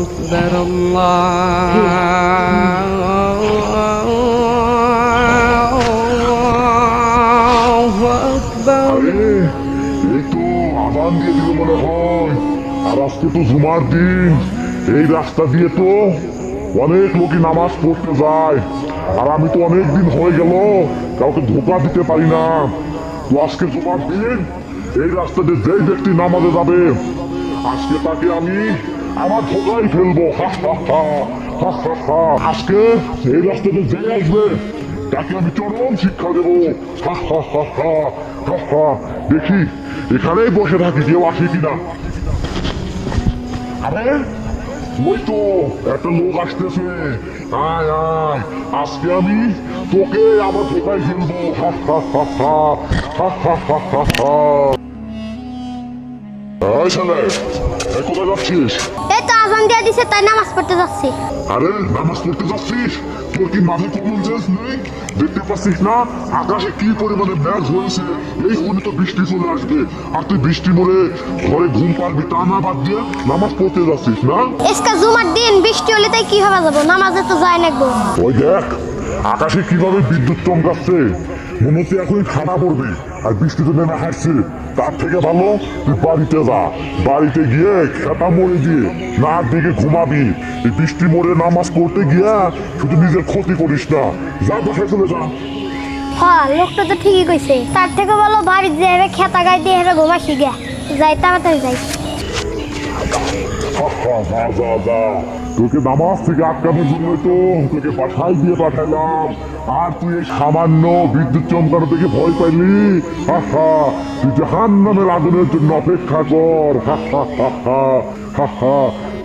أكبر الله أكبر আরে এই তো আদান দিয়ে দিল মনে হয় আর আজকে তো জুমার দিন এই রাস্তা দিয়ে তো অনেক লোকই নামাজ পড়তে যায় আর আমি তো অনেক দিন হয়ে গেল কাউকে ধোকা দিতে পারি না তো আজকে জুমার দিন এই রাস্তা দিয়ে যেই ব্যক্তি নামাজে যাবে আজকে তাকে আমি আমার ঠোকাই ফেলব আজকে সেই রাস্তাতে যে আসবে তাকে আমি চরম শিক্ষা দেবো দেখি এখানেই বসে থাকি কেউ আসে কিনা আরে ওই তো একটা লোক আসতেছে আয় আয় আজকে আমি তোকে আবার ঠোকাই ফেলব এই ছেলে কোথায় যাচ্ছিস আজান দিয়ে দিছে তাই নামাজ পড়তে যাচ্ছি। আরে নামাজ পড়তে যাচ্ছিস? তোর কি মাথায় কমন সেন্স নেই? দেখতে পাচ্ছিস না? আকাশে কি পরিমাণে মেঘ হয়েছে? এই হলে তো বৃষ্টি চলে আসবে। আর তুই বৃষ্টি মরে ঘরে ঘুম পারবি তা না বাদ দিয়ে নামাজ পড়তে যাচ্ছিস না? আজকে জুমার দিন বৃষ্টি হলে তাই কীভাবে যাব? নামাজে তো যায় নাকবো ওই দেখ আকাশে কীভাবে বিদ্যুৎ চমকাচ্ছে। মনে হচ্ছে এখনই ঠান্ডা পড়বে আর বৃষ্টি তো নেমে হাসছে তার থেকে ভালো তুই বাড়িতে যা। বাড়িতে গিয়ে খেতা মরে দিয়ে না দিকে ঘুমাবি। এই বৃষ্টি মরে নামাজ পড়তে গিয়া শুধু নিজের ক্ষতি করিস না। যা বাসায় চলে যা। হ্যাঁ লোকটা তো ঠিকই কইছে। তার থেকে বলো বাড়িতে যাবে খেতা গাই দিয়ে হেরে ঘুমা শিখে যাই তাড়াতাড়ি যাই। হা হা, যা যা যা। তোকে নামাজ থেকে আটকানোর জন্য তো তোকে বাসায় দিয়ে পাঠালাম। আর তুই এই সামান্য বিদ্যুৎ চমকানো থেকে ভয় পাইলি? হা তুই জাহান নামের আগুনের জন্য অপেক্ষা কর।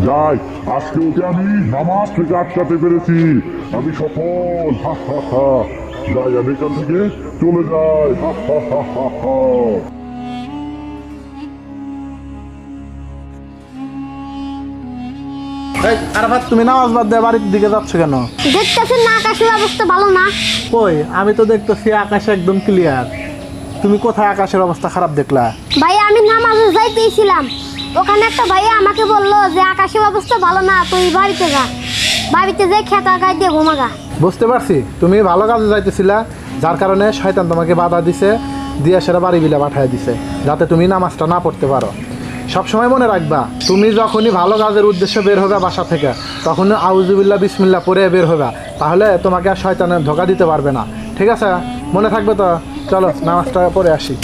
যাই, আজকে ওকে আমি নামাজ থেকে আটকাতে পেরেছি। আমি সফল। হা হা হা। যাই, আমি এখান থেকে চলে যাই। হা হা হা হা। এই আরাফাত তুমি নামাজ বাদ দিয়ে বাড়ির দিকে যাচ্ছ কেন? দেখতেছেন না আকাশের অবস্থা ভালো না? কই? আমি তো দেখতেছি আকাশ একদম ক্লিয়ার তুমি কোথায় আকাশের অবস্থা খারাপ দেখলা? ভাই আমি নামাজে যাইতেছিলাম। ওখানে একটা ভাইয়া আমাকে বলল যে আকাশের অবস্থা ভালো না তুই বাড়িতে যা। বাড়িতে যাই খেতা দিয়ে ঘুমাগা। বুঝতে পারছি। তুমি ভালো কাজে যাইতেছিলা যার কারণে শয়তান তোমাকে বাধা দিছে দিয়ে সেটা বাড়ি বিলে পাঠিয়ে দিছে যাতে তুমি নামাজটা না পড়তে পারো। সবসময় মনে রাখবা, তুমি যখনই ভালো কাজের উদ্দেশ্যে বের হবে বাসা থেকে তখন আউজুবিল্লা বিসমিল্লা পরে বের হবে। তাহলে তোমাকে আর শয়তানের ধোকা দিতে পারবে না। ঠিক আছে? মনে থাকবে তো? চলো, নামাজটা পরে আসি।